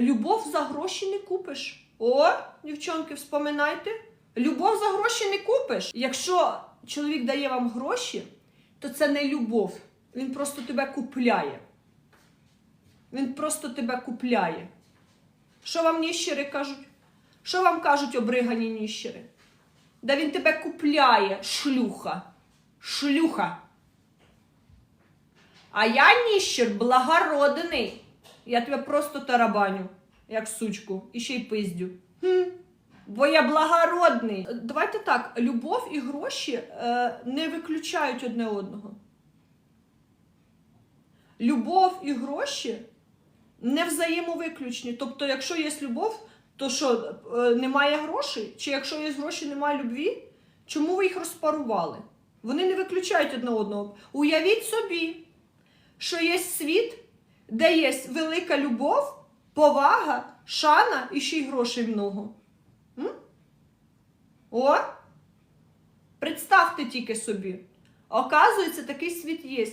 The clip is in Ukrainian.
любов за гроші не купиш. О, дівчонки, вспоминайте. Любов за гроші не купиш. Якщо чоловік дає вам гроші, то це не любов. Він просто тебе купляє. Він просто тебе купляє. Що вам ніщери кажуть? Що вам кажуть обригані ніщери? Да він тебе купляє, шлюха. Шлюха. А я ніщер благородний. Я тебе просто тарабаню, як сучку, і ще й пиздю. Хм. Бо я благородний. Давайте так, любов і гроші е, не виключають одне одного. Любов і гроші не взаємовиключні. Тобто, якщо є любов, то що е, немає грошей? Чи якщо є гроші, немає любві? Чому ви їх розпарували? Вони не виключають одне одного. Уявіть собі, що є світ, де є велика любов, повага, шана і ще й грошей много. М? О! Представте тільки собі. Оказується, такий світ є.